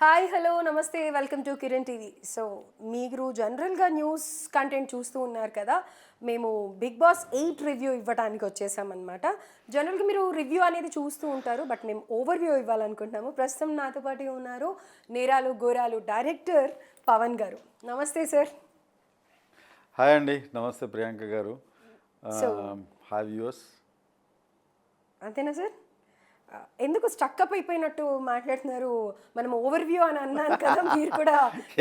Hi hello నమస్తే welcome to Kiran TV. So మీరు జనరల్గా న్యూస్ కంటెంట్ చూస్తూ ఉన్నారు కదా మేము బిగ్ బాస్ ఎయిట్ రివ్యూ ఇవ్వడానికి వచ్చేసామన్నమాట. జనరల్గా మీరు రివ్యూ అనేది చూస్తూ ఉంటారు బట్ మేము ఓవర్ వ్యూ ఇవ్వాలనుకుంటున్నాము. ప్రస్తుతం నాతో పాటు ఉన్నారు నేరాలు గోరాలు డైరెక్టర్ పవన్ గారు. నమస్తే సార్. హాయ్ అండి నమస్తే ప్రియాంక గారు. హాయ్ వ్యూస్ అంతేనా సార్? ఎందుకు స్టక్అప్ అయిపోయినట్టు మాట్లాడుతున్నారు? మనం ఓవర్ వ్యూ అని అన్నాను కదా మీరు కూడా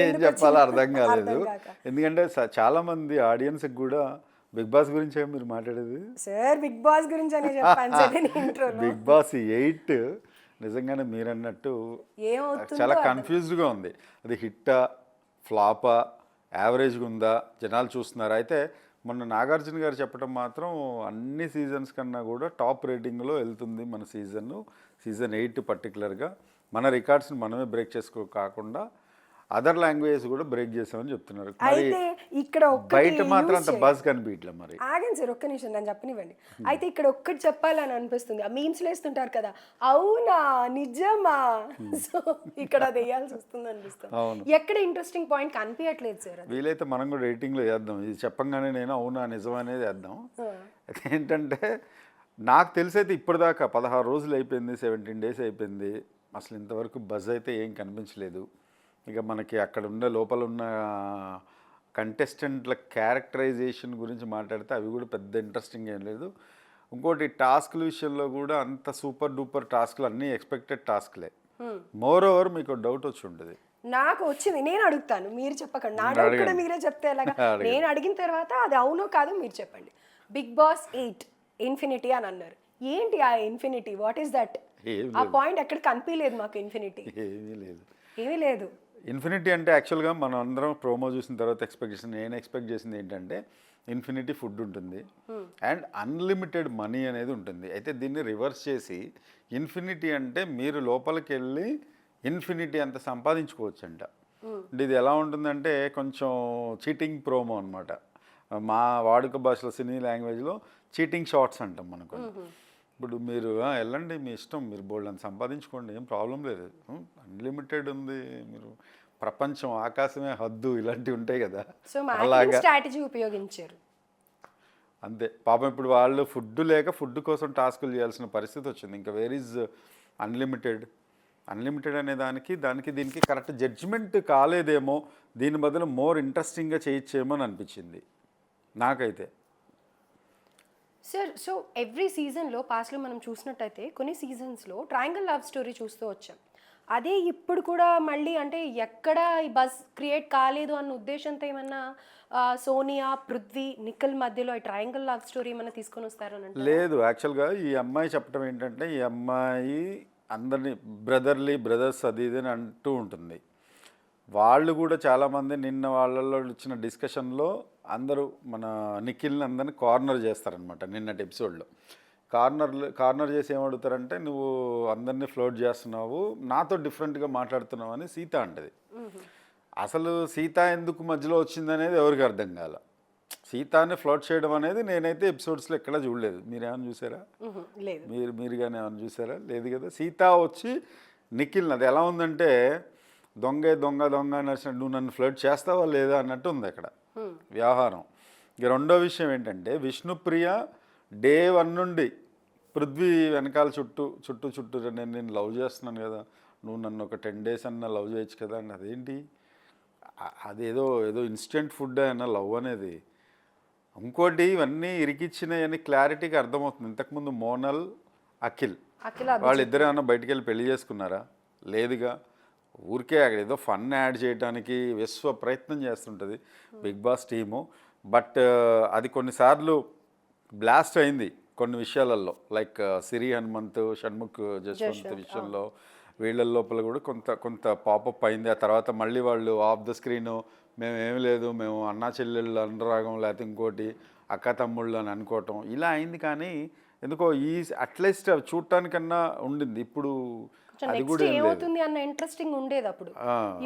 ఏం చెప్పాలో? అర్థం కాలేదు. ఎందుకంటే చాలా మంది ఆడియన్స్కి కూడా బిగ్ బాస్ గురించి మీరు మాట్లాడేది? సార్ బిగ్ బాస్ గురించి అనే చెప్పాను బిగ్ బాస్ ఎయిట్ నిజంగానే మీరు అన్నట్టు చాలా కన్ఫ్యూజ్డ్గా ఉంది. అది హిట్టా ఫ్లాపా యావరేజ్గా ఉందా? జనాలు చూస్తున్నారు? అయితే మొన్న నాగార్జున గారు చెప్పడం మాత్రం అన్ని సీజన్స్ కన్నా కూడా టాప్ రేటింగ్లో వెళ్తుంది మన సీజన్ సీజన్ ఎయిట్ పర్టికులర్గా మన రికార్డ్స్ని మనమే బ్రేక్ చేసుకో కాకుండా అదర్ లాంగ్వేజెస్ కూడా బ్రేక్ చేసామని చెప్తున్నారు. అయితే ఇక్కడ బయట మాత్రం అంత చేయాలి. బజ్ కనిపించట్లే మరి. ఆగండి సార్ ఒక్క నిమిషం నన్ను చెప్పనివ్వండి. అయితే ఇక్కడ ఒక్కటి చెప్పాలని అనిపిస్తుంది. ఆ మీమ్స్ వేస్తుంటారు కదా. అవునా? నిజమా? సో ఇక్కడ అది వేయాల్సి వస్తుంది అనిపిస్తుంది. ఎక్కడ ఇంట్రెస్టింగ్ పాయింట్ కనిపించట్లేదు సార్ వీలైతే మనం కూడా రేటింగ్లో వేద్దాం. ఇది చెప్పంగానే నేను అవునా నిజం అనేది వేద్దాం. ఏంటంటే నాకు తెలిసైతే ఇప్పటిదాకా పదహారు రోజులు అయిపోయింది సెవెంటీన్ డేస్ అయిపోయింది. అసలు ఇంతవరకు బజ్ అయితే ఏం కనిపించలేదు. ఇక మనకి అక్కడ ఉన్న లోపల ఉన్న కంటెస్టెంట్ల క్యారెక్టరైజేషన్ గురించి మాట్లాడితే అవి కూడా పెద్ద ఇంట్రెస్టింగ్ ఏం లేదు. ఇంకోటి టాస్క్ల విషయంలో కూడా అంత సూపర్ డూపర్ టాస్క్లు అన్నీ ఎక్స్పెక్టెడ్ టాస్క్లే. మోర్ ఓవర్ మీకు డౌట్ వచ్చి ఉంటుంది నాకు వచ్చింది. నేను అడుగుతాను. మీరు చెప్పకండి. నా డౌట్ కూడా మీరే చెప్తే ఎలాగా. నేను అడిగిన తర్వాత అది అవునో కాదో మీరు చెప్పండి. బిగ్ బాస్ ఎయిట్ ఇన్ఫినిటీ అని అన్నారు. ఏంటి ఆ ఇన్ఫినిటీ వాట్ ఈస్ దట్ ఆ పాయింట్ ఎక్కడ కనిపించలేదు మాకు ఇన్ఫినిటీ ఏమీ లేదు. ఏమీ లేదు. ఇన్ఫినిటీ అంటే యాక్చువల్గా మనం అందరం ప్రోమో చూసిన తర్వాత ఎక్స్పెక్ట్ చేసింది నేను ఎక్స్పెక్ట్ చేసింది ఏంటంటే ఇన్ఫినిటీ ఫుడ్ ఉంటుంది. అండ్ అన్లిమిటెడ్ మనీ అనేది ఉంటుంది. అయితే దీన్ని రివర్స్ చేసి ఇన్ఫినిటీ అంటే మీరు లోపలికి వెళ్ళి ఇన్ఫినిటీ అంత సంపాదించుకోవచ్చు అంట అంటే ఇది ఎలా ఉంటుందంటే కొంచెం చీటింగ్ ప్రోమో అనమాట మా వాడుక భాషలో సినీ లాంగ్వేజ్లో చీటింగ్ షార్ట్స్ అంటాం మనకు ఇప్పుడు మీరు వెళ్ళండి మీ ఇష్టం. మీరు బోల్డ్ అని సంపాదించుకోండి ఏం ప్రాబ్లం లేదు. అన్లిమిటెడ్ ఉంది. మీరు ప్రపంచం ఆకాశమే హద్దు ఇలాంటివి ఉంటాయి కదా. సో మార్కెటింగ్ స్ట్రాటజీ ఉపయోగించారు. అంతే. పాపం ఇప్పుడు వాళ్ళు ఫుడ్ లేక ఫుడ్ కోసం టాస్కులు చేయాల్సిన పరిస్థితి వచ్చింది. ఇంకా వేర్ ఈజ్ అన్లిమిటెడ్ అన్లిమిటెడ్ అనే దానికి దానికి దీనికి కరెక్ట్ జడ్జిమెంట్ కాలేదేమో దీని బదులు మోర్ ఇంట్రెస్టింగ్గా చేయొచ్చేమో అని అనిపించింది. నాకైతే. సార్ సో ఎవ్రీ సీజన్లో పాస్ట్లో మనం చూసినట్టయితే కొన్ని సీజన్స్లో ట్రయాంగిల్ లవ్ స్టోరీ చూస్తూ వచ్చాం. అదే ఇప్పుడు కూడా మళ్ళీ అంటే ఎక్కడ ఈ బస్ క్రియేట్ కాలేదు అన్న ఉద్దేశంతో ఏమన్నా సోనియా పృథ్వీ నిఖిల్ మధ్యలో ఈ ట్రయాంగిల్ లవ్ స్టోరీ ఏమన్నా తీసుకొని వస్తారని లేదు యాక్చువల్గా ఈ అమ్మాయి చెప్పడం ఏంటంటే ఈ అమ్మాయి అందరినీ బ్రదర్లీ బ్రదర్స్ అది ఇది అని అంటూ ఉంటుంది. వాళ్ళు కూడా చాలామంది నిన్న వాళ్ళలో ఇచ్చిన డిస్కషన్లో అందరూ మన నిఖిల్ని అందరిని కార్నర్ చేస్తారనమాట నిన్నటి ఎపిసోడ్లో. కార్నర్ కార్నర్ చేసి ఏమడుగుతారంటే నువ్వు అందరినీ ఫ్లోట్ చేస్తున్నావు నాతో డిఫరెంట్గా మాట్లాడుతున్నావు అని సీత అంటది. అసలు సీత ఎందుకు మధ్యలో వచ్చిందనేది ఎవరికి అర్థం కాల. సీతాని ఫ్లోట్ చేయడం అనేది నేనైతే ఎపిసోడ్స్లో ఎక్కడా చూడలేదు. మీరేమైనా చూసారా? మీరు మీరు కానీ ఏమైనా చూసారా? లేదు కదా. సీత వచ్చి నిఖిల్ అది ఎలా ఉందంటే దొంగే దొంగ దొంగ అని వచ్చినట్టు నువ్వు నన్ను ఫ్లడ్ చేస్తావా లేదా అన్నట్టు ఉంది అక్కడ. వ్యవహారం. ఇక రెండో విషయం ఏంటంటే విష్ణుప్రియ డే వన్ నుండి పృథ్వీ వెనకాల చుట్టూ చుట్టూ చుట్టూ నేను నేను లవ్ చేస్తున్నాను కదా నువ్వు నన్ను ఒక టెన్ డేస్ అన్న లవ్ చేయొచ్చు కదా అని అదేంటి? అదేదో ఏదో ఇన్స్టెంట్ ఫుడ్ అన్న లవ్ అనేది. ఇంకోటి ఇవన్నీ ఇరికిచ్చినాయని క్లారిటీగా అర్థమవుతుంది. ఇంతకుముందు మోనల్ అఖిల్ అఖిల వాళ్ళిద్దరు ఏమన్నా బయటికి వెళ్ళి పెళ్ళి చేసుకున్నారా? లేదుగా. ఊరికే అక్కడ ఏదో ఫన్ యాడ్ చేయడానికి విశ్వ ప్రయత్నం చేస్తుంటుంది బిగ్ బాస్ టీము. బట్ అది కొన్నిసార్లు బ్లాస్ట్ అయింది కొన్ని విషయాలలో. లైక్ సిరి హనుమంత్ షణ్ముఖ్ జస్వంత్ విషయంలో వీళ్ళ లోపల కూడా కొంత కొంత పాపప్ అయింది. ఆ తర్వాత మళ్ళీ వాళ్ళు ఆఫ్ ద స్క్రీన్ మేము ఏమి లేదు మేము అన్నా చెల్లెళ్ళు అనురాగం లేకపోతే ఇంకోటి అక్క తమ్ముళ్ళు అని అనుకోవటం. ఇలా అయింది కానీ ఎందుకో ఈ అట్లీస్ట్ చూడటానికన్నా ఉండింది. ఇప్పుడు నెక్స్ట్ ఏమవుతుంది అన్న ఇంట్రెస్టింగ్ ఉండేది అప్పుడు.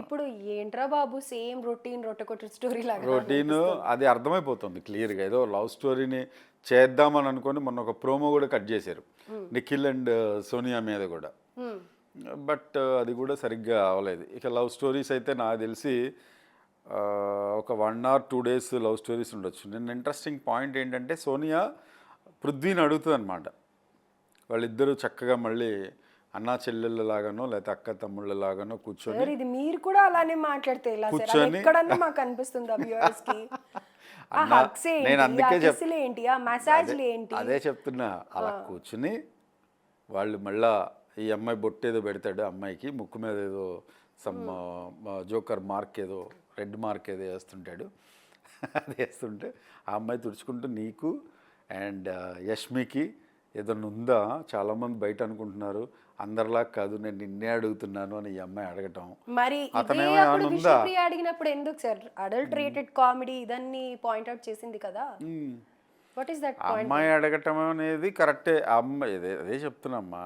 ఇప్పుడు ఏంట్రా బాబు సేమ్ రొటీన్ రొట్టెకొట్టు స్టోరీ లాగా రొటీన్ అది అర్థమైపోతుంది క్లియర్గా ఏదో లవ్ స్టోరీని చేద్దామని అనుకొని మొన్న ఒక ప్రోమో కూడా కట్ చేశారు. నిఖిల్ అండ్ సోనియా మీద కూడా. బట్ అది కూడా సరిగ్గా అవ్వలేదు. ఇక లవ్ స్టోరీస్ అయితే నాకు తెలిసి ఒక one or two days love stories ఉండొచ్చు. నేను ఇంట్రెస్టింగ్ పాయింట్ ఏంటంటే సోనియా పృథ్వీని అడుగుతుంది అనమాట వాళ్ళిద్దరూ చక్కగా మళ్ళీ అన్నా చెల్లెళ్ళలాగానో లేకపోతే అక్క తమ్ముళ్ళలాగానో కూర్చొని సార్ ఇది మీరు కూడా అలానే మాట్లాడితే అది కూర్చొని- ఎక్కడన్నా మాకు అనిపిస్తుంది వ్యూవర్స్కి. నేను అందుకే చెప్- కిస్సులు ఏంటి? ఆ మసాజ్లు ఏంటి? అదే చెప్తున్నా. అలా కూర్చుని వాళ్ళు మళ్ళా ఈ అమ్మాయి బొట్టేదో పెడతాడు అమ్మాయికి ముక్కు మీద ఏదో సమ్ జోకర్ మార్క్ ఏదో రెడ్ మార్క్ ఏదో వేస్తుంటాడు. అది వేస్తుంటే ఆ అమ్మాయి తుడుచుకుంటూ నీకు అండ్ యష్మికి ఏదన్నా ఉందా? చాలామంది బయట అనుకుంటున్నారు. అందరిలా కాదు నేను నిన్నే అడుగుతున్నాను అని ఈ అమ్మాయి అడగటం. మరి అడిగినప్పుడు ఎందుకు సార్? అడల్టరేటెడ్ కామెడీ ఇదన్నీ పాయింట్అవుట్ చేసింది కదా. "మ్మ్, వాట్ ఈస్ దట్ అమ్మాయి అడగటం అనేది కరెక్టే అమ్మాయి అదే చెప్తున్నామ్మా.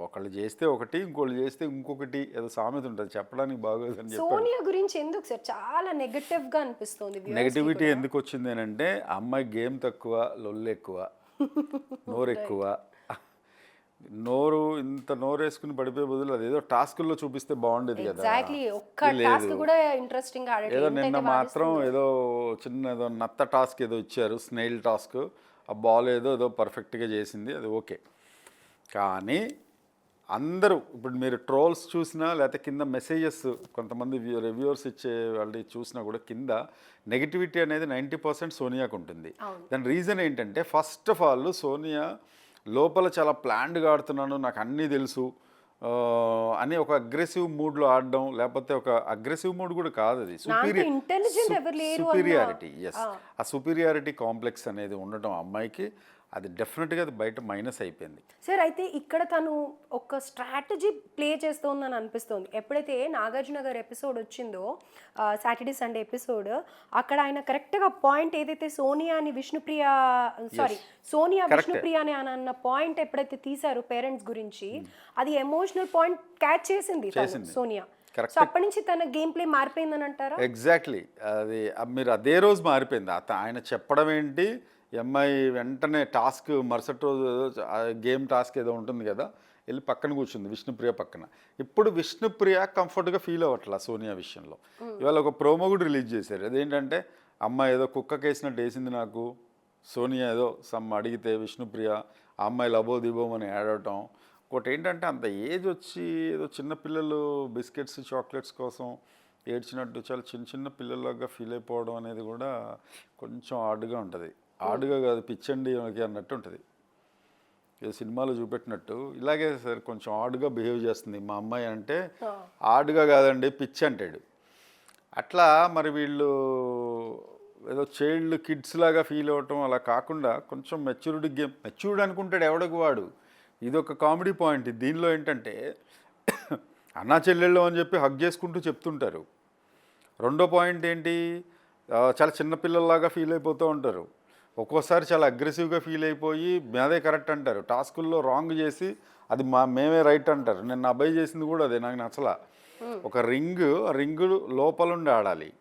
ఒకళ్ళు చేస్తే ఒకటి ఇంకోళ్ళు చేస్తే ఇంకొకటి ఏదో సామెత ఉంటుంది. చెప్పడానికి బాగోదని సోనియా గురించి ఎందుకు సార్? చాలా నెగటివ్గా అనిపిస్తుంది నెగటివిటీ. ఎందుకు వచ్చింది అంటే అమ్మాయి గేమ్ తక్కువ లొల్లు ఎక్కువ నోరు ఎక్కువ నోరు ఇంత నోరు వేసుకుని పడిపోయే బదులు అదేదో టాస్కుల్లో చూపిస్తే బాగుండేది కదా. ఎగ్జాక్ట్లీ ఒక్క లేదు. టాస్క్ కూడా ఇంట్రెస్టింగ్ ఏదో నిన్న మాత్రం ఏదో చిన్న ఏదో నత్త టాస్క్ ఏదో ఇచ్చారు స్నెయిల్ టాస్క్. ఆ బాల్ ఏదో ఏదో పర్ఫెక్ట్గా చేసింది అది ఓకే. కానీ అందరూ ఇప్పుడు మీరు ట్రోల్స్ చూసినా లేకపోతే కింద మెసేజెస్ కొంతమంది రివ్యూవర్స్ ఇచ్చే వాళ్ళు చూసినా కూడా కింద నెగిటివిటీ అనేది నైంటీ పర్సెంట్ సోనియాకు ఉంటుంది. దాని రీజన్ ఏంటంటే ఫస్ట్ ఆఫ్ ఆల్ సోనియా లోపల చాలా ప్లాన్డ్గా ఆడుతున్నాను నాకు అన్నీ తెలుసు. అని ఒక అగ్రెసివ్ మూడ్లో ఆడడం లేకపోతే ఒక అగ్రెసివ్ మూడ్ కూడా కాదు అది. అన్న- సుపీరియారిటీ ఎస్ ఆ. సుపీరియారిటీ కాంప్లెక్స్ అనేది ఉండటం అమ్మాయికి అది డెఫినెట్గా అది బయట మైనస్ అయిపోయింది. సార్ అయితే ఇక్కడ తను ఒక స్ట్రాటజీ ప్లే చేస్తోందని అనిపిస్తోంది. ఎప్పుడైతే నాగార్జున గారి ఎపిసోడ్ వచ్చిందో సాటర్డే సండే ఎపిసోడ్ అక్కడ ఆయన కరెక్ట్గా పాయింట్ ఏదైతే సోనియా అని విష్ణుప్రియ సారీ సోనియా విష్ణుప్రియ అని అని అన్న పాయింట్ ఎప్పుడైతే తీశారో పేరెంట్స్ గురించి అది ఎమోషనల్ పాయింట్ క్యాచ్ చేసింది. సోనియా. సో అప్పటి నుంచి తన గేమ్ ప్లే మారిపోయిందని అంటారా? ఎగ్జాక్ట్లీ అది మీరు అదే రోజు మారిపోయింది. ఆయన చెప్పడం ఏంటి? ఈ అమ్మాయి వెంటనే టాస్క్ మరుసటి రోజు గేమ్ టాస్క్ ఏదో ఉంటుంది కదా వెళ్ళి పక్కన కూర్చుంది విష్ణుప్రియ పక్కన. ఇప్పుడు విష్ణుప్రియ కంఫర్ట్గా ఫీల్ అవ్వట్లా సోనియా విషయంలో. ఇవాళ ఒక ప్రోమో కూడా రిలీజ్ చేశారు. అదేంటంటే అమ్మాయి ఏదో కుక్కకి వేసినట్టు వేసింది నాకు సోనియా ఏదో సమ్ అడిగితే విష్ణుప్రియ ఆ అమ్మాయి లబో దిబోం అని ఏడవటం ఇంకోటి ఏంటంటే అంత ఏజ్ వచ్చి ఏదో చిన్న పిల్లలు బిస్కెట్స్ చాక్లెట్స్ కోసం ఏడ్చినట్టు చాలా చిన్న చిన్న పిల్లల్లాగా ఫీల్ అయిపోవడం అనేది కూడా కొంచెం ఆడుగా ఉంటుంది. ఆడుగా కాదు పిచ్చండి మనకి అన్నట్టు ఉంటుంది. ఏదో సినిమాలో చూపెట్టినట్టు. ఇలాగే సార్ కొంచెం ఆడుగా బిహేవ్ చేస్తుంది. మా అమ్మాయి అంటే ఆడుగా కాదండి పిచ్చి అంటాడు. అట్లా మరి వీళ్ళు ఏదో చైల్డ్ కిడ్స్ లాగా ఫీల్ అవ్వటం అలా కాకుండా కొంచెం మెచ్యూరిటీ గేమ్ మెచ్యూర్డ్ అనుకుంటాడు ఎవడికి వాడు. ఇది ఒక కామెడీ పాయింట్. దీనిలో ఏంటంటే అన్నా చెల్లెళ్ళు అని చెప్పి హగ్ చేసుకుంటూ చెప్తుంటారు. రెండో పాయింట్ ఏంటి? చాలా చిన్నపిల్లల్లాగా ఫీల్ అయిపోతూ ఉంటారు. ఒక్కోసారి చాలా అగ్రెసివ్గా ఫీల్ అయిపోయి మాదే కరెక్ట్ అంటారు. టాస్కుల్లో రాంగ్ చేసి అది మా మేమే రైట్ అంటారు. నేను అబ్బాయి చేసింది కూడా అదే నాకు నచ్చలా. ఒక రింగ్ రింగ్ లోపల ఉండి ఆడాలి.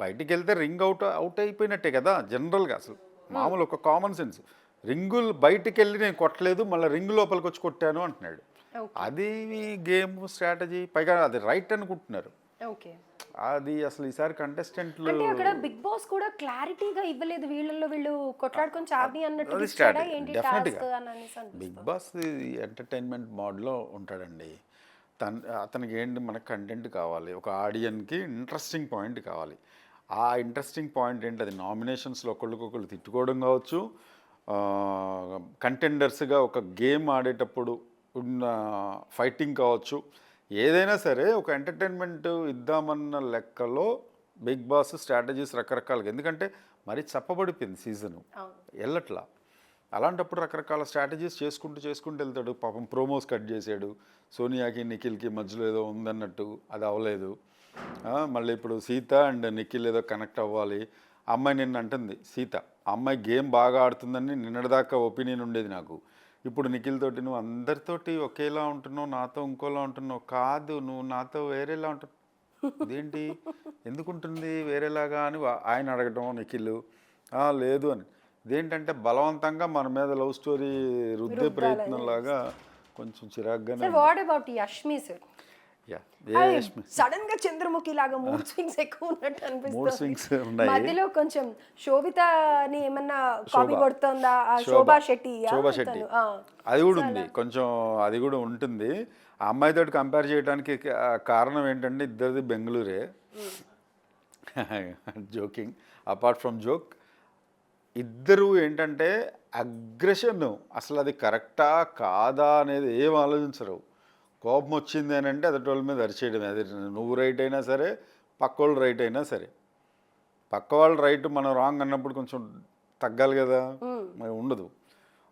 బయటికి వెళ్తే రింగ్ అవుట్ అవుట్ అయిపోయినట్టే కదా జనరల్గా అసలు. మామూలు ఒక కామన్ సెన్స్. రింగులు బయటికి వెళ్ళి నేను కొట్టలేదు మళ్ళీ రింగ్ లోపలికి వచ్చి కొట్టాను అంటున్నాడు. అది గేమ్ స్ట్రాటజీ. పైగా అది రైట్ అనుకుంటున్నారు. ఓకే. అది అసలు ఈసారి కంటెస్టెంట్లు అంటే అక్కడ బిగ్ బాస్ కూడా క్లారిటీగా ఇవ్వలేదు వీళ్ళల్లో వీళ్ళు కొట్లాడుకొని చావని అన్నట్టు ఏంటి. బిగ్ బాస్ ఎంటర్టైన్మెంట్ మోడ్లో ఉంటాడండి. తన అతనికి ఏంటి మనకు కంటెంట్ కావాలి. ఒక ఆడియన్కి ఇంట్రెస్టింగ్ పాయింట్ కావాలి. ఆ ఇంట్రెస్టింగ్ పాయింట్ ఏంటి? అది నామినేషన్స్లో ఒకళ్ళకొకళ్ళు తిట్టుకోవడం కావచ్చు. కంటెండర్స్గా ఒక గేమ్ ఆడేటప్పుడు ఉన్న ఫైటింగ్ కావచ్చు. ఏదైనా సరే ఒక ఎంటర్టైన్మెంట్ ఇద్దామన్న లెక్కలో బిగ్ బాస్ స్ట్రాటజీస్ రకరకాలుగా ఎందుకంటే మరి చప్పబడిపోయింది సీజను. వెళ్ళట్లా అలాంటప్పుడు రకరకాల స్ట్రాటజీస్ చేసుకుంటూ చేసుకుంటూ వెళ్తాడు. పాపం ప్రోమోస్ కట్ చేసాడు. సోనియాకి నిఖిల్కి మధ్యలో ఏదో ఉందన్నట్టు అది అవ్వలేదు. మళ్ళీ ఇప్పుడు సీత అండ్ నిఖిల్ ఏదో కనెక్ట్ అవ్వాలి. అమ్మాయి నిన్న అంటుంది సీత అమ్మాయి గేమ్ బాగా ఆడుతుందని నిన్నటిదాకా ఒపీనియన్ ఉండేది నాకు. ఇప్పుడు నిఖిల్ తోటి నువ్వు అందరితోటి ఒకేలా ఉంటున్నావు నాతో ఇంకోలా ఉంటున్నావు కాదు నువ్వు నాతో వేరేలా ఉంటున్నావు. ఇదేంటి? ఎందుకుంటుంది వేరేలాగా అని ఆయన అడగటం నిఖిల్. "ఆ, లేదు అని. ఇదేంటంటే బలవంతంగా మన మీద లవ్ స్టోరీ రుద్దే ప్రయత్నంలాగా కొంచెం చిరాగ్గానే sir what about Yashmi sir సడన్గా చంద్రముఖి లాగా మూడ్ స్వింగ్స్ ఎక్కువ ఉన్నట్టు అనిపిస్తుంది. మధ్యలో కొంచెం శోభితని ఏమన్నా కాపీ. కొడుతుందా? శోభ. శెట్టి శోభా శెట్టి. అది కూడా ఉంది. కొంచెం అది కూడా ఉంటుంది. ఆ అమ్మాయితో కంపేర్ చేయడానికి కారణం ఏంటంటే ఇద్దరిది బెంగళూరే. జోకింగ్ అపార్ట్ ఫ్రమ్ జోక్ ఇద్దరు ఏంటంటే అగ్రెషన్ అసలు అది కరెక్టా కాదా అనేది ఏం ఆలోచించరు. కోపం వచ్చింది అని అంటే అది వాళ్ళ మీద అరిచేయడమే. అది నువ్వు రైట్ అయినా సరే పక్కోళ్ళు రైట్ అయినా సరే. పక్క వాళ్ళు రైట్ మనం రాంగ్ అన్నప్పుడు కొంచెం తగ్గాలి కదా. మరి ఉండదు.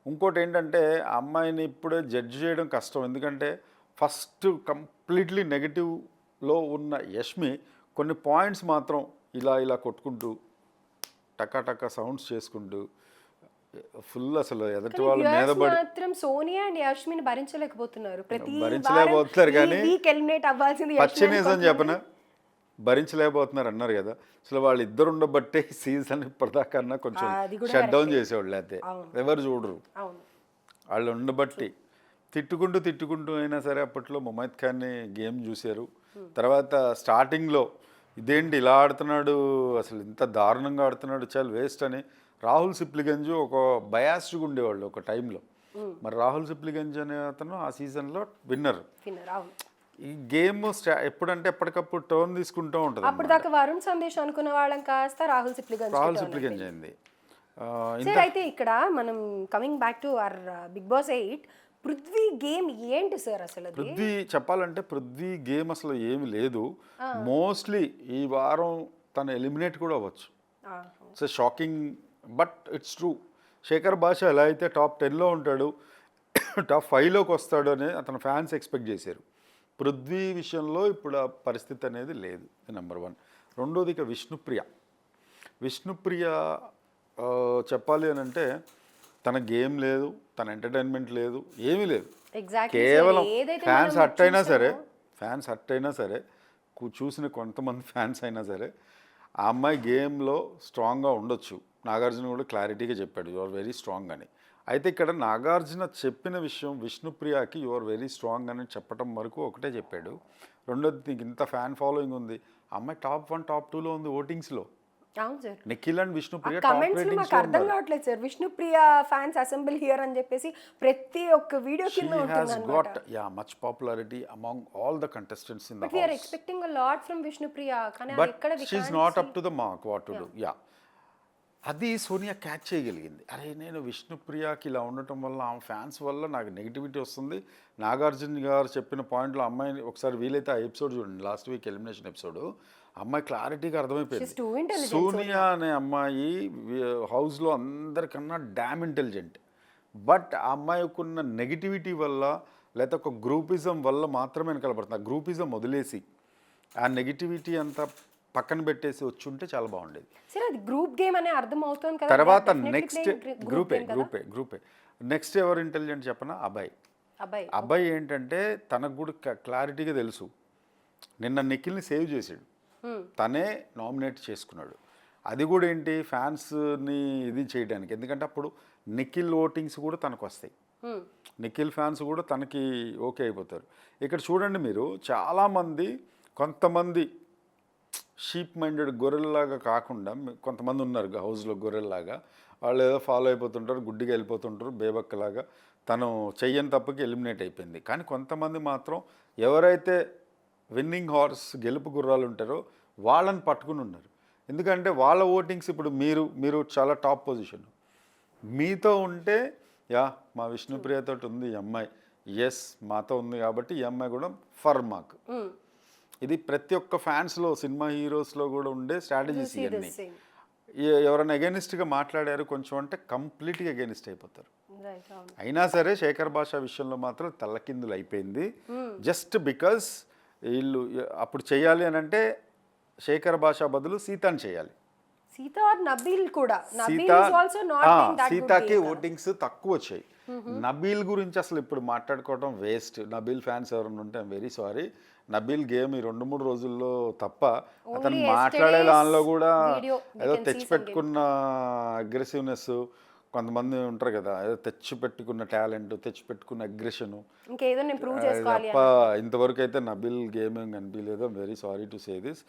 ఇంకోటి ఏంటంటే అమ్మాయిని ఇప్పుడే జడ్జ్ చేయడం కష్టం. ఎందుకంటే ఫస్ట్ కంప్లీట్లీ నెగిటివ్లో ఉన్న యష్మి కొన్ని పాయింట్స్ మాత్రం ఇలా ఇలా కొట్టుకుంటూ టకా టకా సౌండ్స్ చేసుకుంటూ ఫుల్ అసలు ఎదుటి వాళ్ళ మీద మాత్రం సోనియా అండ్ యష్మిని భరించలేకపోతున్నారు. ప్రతి భరించలేకపోతున్నారు కానీ వీక్ ఎలిమినేట్ అవ్వాల్సింది పచ్చి నిజం. చెప్పన? భరించలేకపోతున్నారు అన్నారు కదా. అసలు వాళ్ళు ఇద్దరు ఉండబట్టే సీజన్ ఇప్పటిదాకా కొంచెం షట్ డౌన్. చేసేవాళ్ళు అయితే. ఎవరు చూడరు. వాళ్ళు ఉండబట్టి తిట్టుకుంటూ తిట్టుకుంటూ అయినా సరే అప్పట్లో ముమైద్ ఖాన్ని గేమ్ చూశారు. తర్వాత స్టార్టింగ్లో ఇదేంటి ఇలా ఆడుతున్నాడు అసలు ఇంత దారుణంగా ఆడుతున్నాడు చాలా వేస్ట్ అని రాహుల్ సిప్లిగంజు ఒక బయాస్డ్గా ఉండేవాళ్ళు ఒక టైంలో. మరి రాహుల్ సిప్లిగంజ్ అనే అతను ఆ సీజన్లో విన్నర్. ఈ గేమ్ ఎప్పుడంటే ఎప్పటికప్పుడు టర్న్ తీసుకుంటూ ఉంటుంది అప్పుడు దాకా వరుణ్ సందేశ్ అనుకున్న వాళ్ళం కాస్త రాహుల్ సిప్లిగంజ్ రాహుల్ సిప్లిగంజ్ అయింది. సార్ అయితే ఇక్కడ మనం coming back to our Bigg Boss eight Prithvi game ఏంటి సార్ అసలు పృథ్వీ చెప్పాలంటే పృథ్వీ గేమ్ అసలు ఏమి లేదు. మోస్ట్లీ ఈ వారం తను ఎలిమినేట్ కూడా అవ్వచ్చు. It's shocking but it's true. Shekhar Basha ఎలా అయితే టాప్ టెన్లో ఉంటాడు టాప్ ఫైవ్లోకి వస్తాడు అని అతను ఫ్యాన్స్ ఎక్స్పెక్ట్ చేశారు. పృథ్వీ విషయంలో ఇప్పుడు ఆ పరిస్థితి అనేది లేదు నెంబర్ వన్. రెండోది ఇక విష్ణుప్రియ. విష్ణుప్రియ చెప్పాలి అని అంటే తన గేమ్ లేదు తన ఎంటర్టైన్మెంట్ లేదు ఏమీ లేదు. కేవలం ఫ్యాన్స్ హట్ అయినా సరే ఫ్యాన్స్ హట్ అయినా సరే చూసిన కొంతమంది ఫ్యాన్స్ అయినా సరే ఆ అమ్మాయి గేమ్లో స్ట్రాంగ్గా ఉండొచ్చు. నాగార్జున కూడా క్లారిటీగా చెప్పాడు యు ఆర్ వెరీ స్ట్రాంగ్ అని. అయితే ఇక్కడ నాగార్జున చెప్పిన విషయం విష్ణుప్రియకి యు ఆర్ వెరీ స్ట్రాంగ్ అని చెప్పడం వరకు ఒకటే చెప్పాడు. రెండోది నీకు ఇంత ఫ్యాన్ ఫాలోయింగ్ ఉంది. అమ్మాయి టాప్ వన్ టాప్ టూలో ఉంది ఓటింగ్స్లో. నిఖిల్ అండ్ విష్ణుప్రియ కమెంట్స్ మాకు అర్థం కావట్లేదు sir. Vishnupriya fans assembly here అని చెప్పేసి ప్రతి ఒక్క వీడియో షీ కింద ఉంటుంది got ya much popularity among all the contestants in the but we're expecting lot from Vishnupriya కానీ బట్ ఎక్కడ she's not up to the mark what to do ya అది Sonia catch చేయగలిగింది. అరే నేను విష్ణుప్రియకి ఇలా ఉండటం వల్ల ఆమె ఫ్యాన్స్ వల్ల నాకు నెగిటివిటీ వస్తుంది. నాగార్జున గారు చెప్పిన పాయింట్లో అమ్మాయిని ఒకసారి వీలైతే ఆ ఎపిసోడ్ చూడండి లాస్ట్ వీక్ ఎలిమినేషన్ ఎపిసోడ్. అమ్మాయి క్లారిటీగా అర్థమైపోయింది. సోనియా అనే అమ్మాయి హౌస్లో అందరికన్నా డ్యామ్ ఇంటెలిజెంట్. బట్ ఆ అమ్మాయికున్న నెగిటివిటీ వల్ల లేకపోతే ఒక గ్రూపిజం వల్ల మాత్రమే వెనకాలపడుతుంది ఆ గ్రూపిజం వదిలేసి ఆ నెగిటివిటీ అంతా పక్కన పెట్టేసి వచ్చి ఉంటే చాలా బాగుండేది. సరే అది గ్రూప్ గేమ్ అనే అర్థం అవుతుంది కదా. తర్వాత నెక్స్ట్ గ్రూపే. గ్రూపే గ్రూపే. నెక్స్ట్ ఎవరు ఇంటెలిజెంట్ చెప్పనా? అబ్బాయి అబ్బాయి అబ్బాయి ఏంటంటే తనకు కూడా క్లారిటీగా తెలుసు. నిన్న నిఖిల్ని సేవ్ చేసాడు. తనే నామినేట్ చేసుకున్నాడు. అది కూడా ఏంటి? ఫ్యాన్స్ని ఇది చేయడానికి. ఎందుకంటే అప్పుడు నిఖిల్ ఓటింగ్స్ కూడా తనకు వస్తాయి. నిఖిల్ ఫ్యాన్స్ కూడా తనకి ఓకే అయిపోతారు. ఇక్కడ చూడండి మీరు చాలామంది కొంతమంది షీప్ మైండెడ్ గొర్రెల్లాగా కాకుండా కొంతమంది ఉన్నారు హౌస్లో గొర్రెల్లాగా. వాళ్ళు ఏదో ఫాలో అయిపోతుంటారు గుడ్డిగా వెళ్ళిపోతుంటారు బేబక్కలాగా. తను చెయ్యని తప్పకి ఎలిమినేట్ అయిపోయింది. కానీ కొంతమంది మాత్రం ఎవరైతే విన్నింగ్ హార్స్ గెలుపు గుర్రాలు ఉంటారో వాళ్ళని పట్టుకుని ఉన్నారు. ఎందుకంటే వాళ్ళ ఓటింగ్స్ ఇప్పుడు మీరు మీరు చాలా టాప్ పొజిషన్. మీతో ఉంటే యా మా విష్ణుప్రియతో ఉంది ఈ అమ్మాయి. ఎస్ మాతో ఉంది కాబట్టి ఈ అమ్మాయి కూడా ఫర్ మాకు ఇది ప్రతి ఒక్క ఫ్యాన్స్లో సినిమా హీరోస్లో కూడా ఉండే స్ట్రాటజీస్ ఇవన్నీ ఎవరైనా అగేనిస్ట్గా మాట్లాడారు కొంచెం అంటే కంప్లీట్గా అగేనిస్ట్ అయిపోతారు. అయినా సరే శేఖర్ భాష విషయంలో మాత్రం తల్లకిందులు అయిపోయింది. జస్ట్ బికాస్ వీళ్ళు అప్పుడు చేయాలి అని అంటే శేఖర్ భాష బదులు సీతాని చేయాలి. సీతాకి ఓటింగ్స్ తక్కువ వచ్చాయి. నబీల్ గురించి అసలు ఇప్పుడు మాట్లాడుకోవడం వేస్ట్ నబీల్ ఫ్యాన్స్ ఎవరైనా ఉంటే వెరీ సారీ నబీల్ గేమ్ ఈ రెండు మూడు రోజుల్లో తప్ప అతను మాట్లాడే దానిలో కూడా ఏదో తెచ్చిపెట్టుకున్న అగ్రెసివ్నెస్ కొంతమంది ఉంటారు కదా ఏదో తెచ్చి పెట్టుకున్న టాలెంట్ తెచ్చి పెట్టుకున్న అగ్రెషను తప్ప ఇంతవరకు అయితే నబిల్ గేమ్ ఏం కనిపించలేదు. Very sorry to say this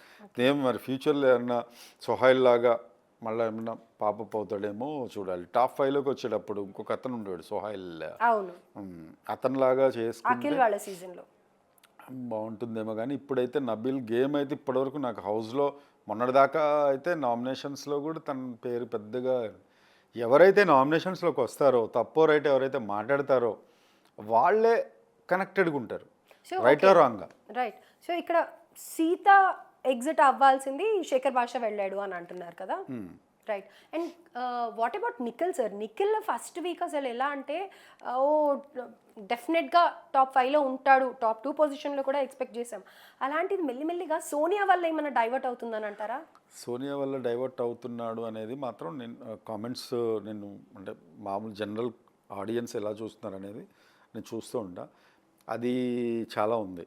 ఏం మరి ఫ్యూచర్లో ఏమన్నా సొహైల్ లాగా మళ్ళీ ఏమన్నా పాపప్ అవుతాడేమో చూడాలి. టాప్ ఫైవ్లోకి వచ్చేటప్పుడు ఇంకొక అతను ఉండేవాడు సొహైల్ అతనిలాగా చేసుకుంటే అఖిల్ వాళ్ళ సీజన్లో బాగుంటుందేమో కానీ ఇప్పుడైతే నబిల్ గేమ్ అయితే ఇప్పటివరకు నాకు హౌస్లో మొన్నటిదాకా అయితే నామినేషన్స్లో కూడా తన పేరు పెద్దగా ఎవరైతే నామినేషన్స్లోకి వస్తారో తప్పో రైట్ ఎవరైతే మాట్లాడతారో వాళ్ళే కనెక్టెడ్గా ఉంటారు. రైట్ రాంగ్ రైట్ సో ఇక్కడ సీత ఎగ్జిట్ అవ్వాల్సింది శేఖర్ భాష వెళ్ళాడు అని అంటున్నారు కదా? Right and what about Nikhil sir Nikhil first week అసలు ఎలా అంటే ఓ డెఫినెట్గా టాప్ ఫైవ్లో ఉంటాడు. టాప్ టూ పొజిషన్లో కూడా ఎక్స్పెక్ట్ చేసాం అలాంటిది మెల్లిమెల్లిగా సోనియా వల్ల ఏమైనా డైవర్ట్ అవుతుందని అంటారా? సోనియా వల్ల డైవర్ట్ అవుతున్నాడు అనేది మాత్రం నేను కామెంట్స్ నేను అంటే మామూలు జనరల్ ఆడియన్స్ ఎలా చూస్తున్నారు అనేది నేను చూస్తూ ఉంటా. అది చాలా ఉంది.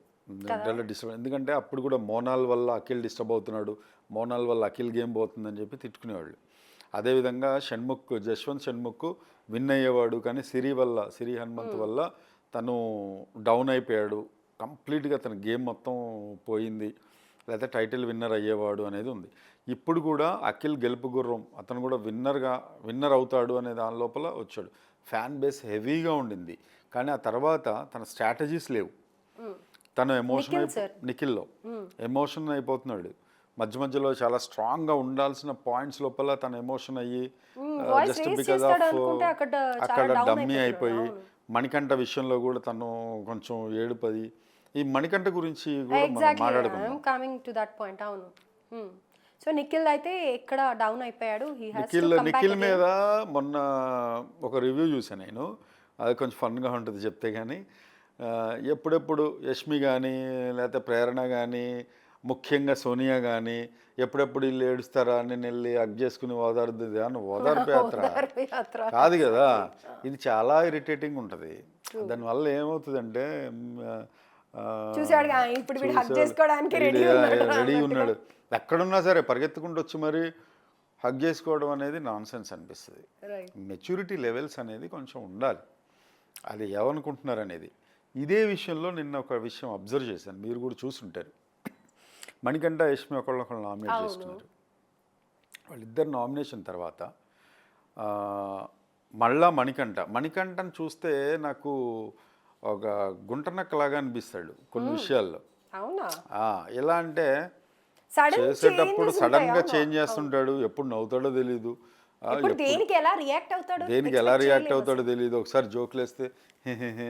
డిస్టర్బ్ ఎందుకంటే అప్పుడు కూడా మోనాల్ వల్ల అఖిల్ డిస్టర్బ్ అవుతున్నాడు. మోనాల్ వల్ల అఖిల్ గేమ్ పోతుందని చెప్పి తిట్టుకునేవాళ్ళు. అదేవిధంగా షణ్ముఖ్ జశ్వంత్ షణ్ముఖ్ విన్ అయ్యేవాడు కానీ సిరి వల్ల సిరి హనుమంత్ వల్ల తను డౌన్ అయిపోయాడు. కంప్లీట్గా తన గేమ్ మొత్తం పోయింది. లేకపోతే టైటిల్ విన్నర్ అయ్యేవాడు అనేది ఉంది. ఇప్పుడు కూడా అఖిల్ గెలుపు గుర్రం అతను కూడా విన్నర్గా విన్నర్ అవుతాడు అనే దాని లోపల వచ్చాడు. ఫ్యాన్ బేస్ హెవీగా ఉండింది. కానీ ఆ తర్వాత తన స్ట్రాటజీస్ లేవు. తను ఎమోషన్. నిఖిల్లో. ఎమోషన్ అయిపోతున్నాడు. మధ్య మధ్యలో చాలా స్ట్రాంగ్గా ఉండాల్సిన పాయింట్స్ లోపల తన ఎమోషన్ అయ్యి జస్ట్ బికాస్ ఆఫ్ అక్కడ డమ్మీ అయిపోయి మణికంఠ విషయంలో కూడా తను కొంచెం ఏడుపది. ఈ మణికంఠ గురించి కమింగ్ టు దట్ పాయింట్ అవును. సో నిఖిల్ అయితే ఎక్కడ డౌన్ అయిపోయాడు? నిఖిల్ నిఖిల్ మీద మొన్న ఒక రివ్యూ చూసాను నేను. అది కొంచెం ఫన్గా ఉంటుంది చెప్తే కానీ ఎప్పుడెప్పుడు యష్మి కానీ లేకపోతే ప్రేరణ కానీ ముఖ్యంగా సోనియా కానీ ఎప్పుడెప్పుడు వీళ్ళు ఏడుస్తారా నేను వెళ్ళి అగ్ చేసుకుని ఓదారుద్ది అని ఓదార్పు యాత్ర? కాదు కదా. ఇది చాలా ఇరిటేటింగ్ ఉంటుంది. దానివల్ల ఏమవుతుందంటే ఇప్పుడు రెడీ. ఉన్నాడు ఎక్కడున్నా సరే పరిగెత్తుకుంటూ వచ్చి మరి హగ్ చేసుకోవడం అనేది నాన్ సెన్స్ అనిపిస్తుంది. రైట్ మెచ్యూరిటీ లెవెల్స్ అనేది కొంచెం ఉండాలి. అది ఏమనుకుంటున్నారు అనేది. ఇదే విషయంలో నిన్న ఒక విషయం అబ్జర్వ్ చేశాను. మీరు కూడా చూసుంటారు. మణికంఠ యష్మి ఒకళ్ళొకళ్ళు నామినేట్ చేస్తున్నారు వాళ్ళిద్దరు నామినేషన్ తర్వాత మళ్ళా మణికంఠ. మణికంఠని చూస్తే నాకు ఒక గుంటనక్కలాగా అనిపిస్తాడు కొన్ని విషయాల్లో. ఎలా అంటే చేసేటప్పుడు సడన్గా చేంజ్ చేస్తుంటాడు ఎప్పుడు నవ్వుతాడో ఇప్పుడు దేనికి ఎలా రియాక్ట్ అవుతాడు? దేనికి ఎలా రియాక్ట్ అవుతాడో తెలియదు ఒకసారి జోకులు వేస్తే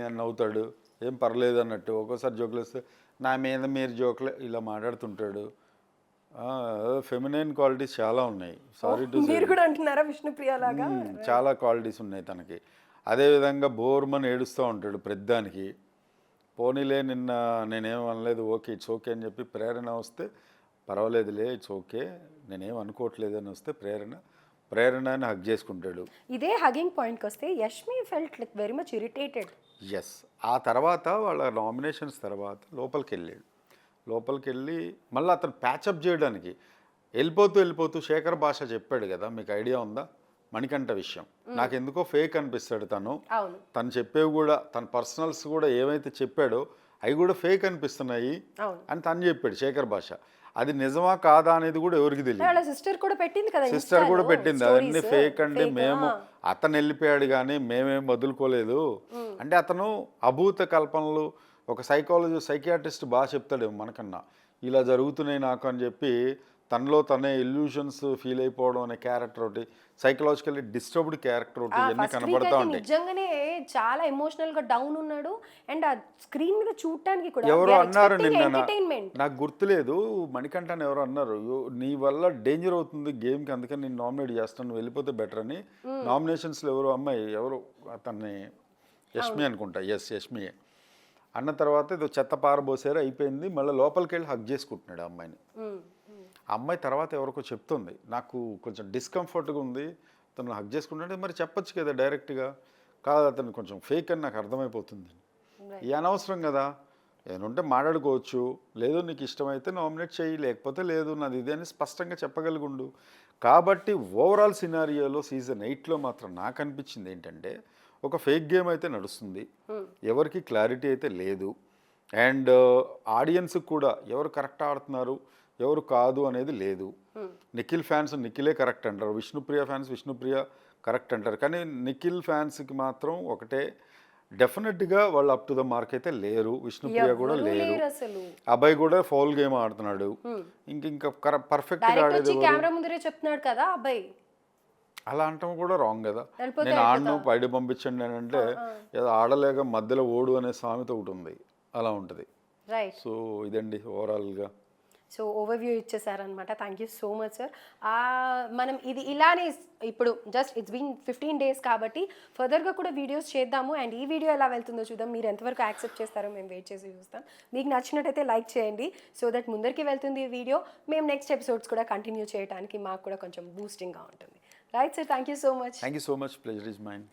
అని నవ్వుతాడు. ఏం పర్లేదు అన్నట్టు ఒక్కోసారి జోకులు వేస్తే నా మీద మీరు జోకులు ఇలా మాట్లాడుతుంటాడు. ఫెమినైన్ క్వాలిటీస్ చాలా ఉన్నాయి. సారీ టు మీరు కూడా అంటున్నారా విష్ణుప్రియ లాగా? చాలా క్వాలిటీస్ ఉన్నాయి తనకి. అదేవిధంగా బోర్మన్ ఏడుస్తూ ఉంటాడు ప్రతిదానికి. పోనీలే నిన్న నేనేం అనలేదు ఓకే ఇట్స్ ఓకే అని చెప్పి ప్రేరణ వస్తే పర్వాలేదులే ఇట్స్ ఓకే నేనేం అనుకోవట్లేదు అని వస్తే ప్రేరణ ప్రేరణ అని హక్ చేసుకుంటాడు. ఇదే హగింగ్ పాయింట్కి వస్తే Yashmi felt like very much irritated yes ఆ తర్వాత వాళ్ళ నామినేషన్స్ తర్వాత లోపలికి వెళ్ళాడు లోపలికి వెళ్ళి మళ్ళీ అతను ప్యాచప్ చేయడానికి వెళ్ళిపోతూ వెళ్ళిపోతూ శేఖర్ భాష చెప్పాడు కదా మీకు ఐడియా ఉందా? మణికంఠ విషయం. నాకు ఎందుకో ఫేక్ అనిపిస్తాడు తను. తను చెప్పేవి కూడా తన పర్సనల్స్ కూడా ఏవైతే చెప్పాడో అవి కూడా ఫేక్ అనిపిస్తున్నాయి అని తను చెప్పాడు శేఖర్ భాష. అది నిజమా కాదా అనేది కూడా ఎవరికి తెలియదు. సిస్టర్ కూడా పెట్టింది కదా సిస్టర్ కూడా పెట్టింది. అవన్నీ ఫేక్ Fake, మేము. అతను వెళ్ళిపోయాడు కానీ మేమేం వదులుకోలేదు. అంటే అతను అభూత కల్పనలు ఒక సైకాలజీ సైకియాట్రిస్ట్ బాగా చెప్తాడు మనకన్నా. ఇలా జరుగుతున్నాయి నాకు అని చెప్పి తనలో తనే ఇల్యూషన్స్ ఫీల్ అయిపోవడం అనే క్యారెక్టర్ ఒకటి సైకలాజికల్లీ డిస్టర్బ్డ్ క్యారెక్టర్ ఒకటి ఇవన్నీ కనబడతా ఉంటాయి. నిజంగానే చాలా ఎమోషనల్గా డౌన్ ఉన్నాడు అండ్ ఆ స్క్రీన్ మీద చూడటానికి కూడా ఎవరో అన్నారు నిన్న నాకు గుర్తులేదు మణికంఠ అని ఎవరో అన్నారు "యో, నీ వల్ల డేంజర్ అవుతుంది గేమ్కి అందుకని నేను నామినేట్ చేస్తాను వెళ్ళిపోతే బెటర్ అని. నామినేషన్స్లో ఎవరో అమ్మాయి ఎవరు అతన్ని యష్మి అనుకుంటా ఎస్ యష్మి. అన్న తర్వాత ఏదో చెత్త పారబోసారు అయిపోయింది మళ్ళీ లోపలికి వెళ్ళి హక్ చేసుకుంటున్నాడు ఆ అమ్మాయిని. ఆ అమ్మాయి తర్వాత ఎవరికో చెప్తుంది. నాకు కొంచెం డిస్కంఫర్ట్గా ఉంది. తను హక్ చేసుకుంటుంటే మరి చెప్పొచ్చు కదా డైరెక్ట్గా కాదు అతను కొంచెం ఫేక్ అని నాకు అర్థమైపోతుంది. ఈ అనవసరం కదా. ఏమంటే మాట్లాడుకోవచ్చు. లేదు నీకు ఇష్టమైతే నామినేట్ చేయి. లేకపోతే లేదు నాది ఇదే అని స్పష్టంగా చెప్పగలుగుండు. కాబట్టి ఓవరాల్ సినారియోలో సీజన్ ఎయిట్లో మాత్రం నాకు అనిపించింది ఏంటంటే ఒక ఫేక్ గేమ్ అయితే నడుస్తుంది. ఎవరికి క్లారిటీ అయితే లేదు. అండ్ ఆడియన్స్కి కూడా ఎవరు కరెక్ట్ ఆడుతున్నారు? ఎవరు కాదు అనేది లేదు. నిఖిల్ ఫ్యాన్స్ నిఖిలే కరెక్ట్ అంటారు. విష్ణుప్రియ ఫ్యాన్స్ విష్ణుప్రియ కరెక్ట్ అంటారు. కానీ నిఖిల్ ఫ్యాన్స్కి మాత్రం ఒకటే డెఫినెట్గా వాళ్ళు అప్ టు ద మార్క్ అయితే లేరు. విష్ణుప్రియ కూడా లేరు అబ్బాయి కూడా ఫౌల్ గేమ్ ఆడుతున్నాడు. ఇంక ఇంకా ముందరే చెప్తున్నాడు కదా అబ్బాయి అలా అంటాం కూడా రాంగ్ కదా. నేను ఆడను బయట పంపించండి అని అంటే ఏదో ఆడలేక మధ్యలో ఓడు అనే సామెత ఒకటి ఉంది. అలా ఉంటుంది. సో ఇదండి ఓవరాల్గా so overview ఇచ్చేసారనమాట thank you so much sir మనం ఇది ఇలానే ఇప్పుడు just it's been fifteen days కాబట్టి ఫర్దర్గా కూడా వీడియోస్ చేద్దాము. అండ్ ఈ వీడియో ఎలా వెళ్తుందో చూద్దాం. మీరు ఎంతవరకు యాక్సెప్ట్ చేస్తారో మేము వెయిట్ చేసి చూస్తాం. మీకు నచ్చినట్టయితే లైక్ చేయండి. సో దట్ ముందరికి వెళ్తుంది ఈ వీడియో మేము నెక్స్ట్ ఎపిసోడ్స్ కూడా కంటిన్యూ చేయడానికి మాకు కూడా కొంచెం బూస్టింగ్గా ఉంటుంది. Right sir thank you so much thank you so much pleasure is mind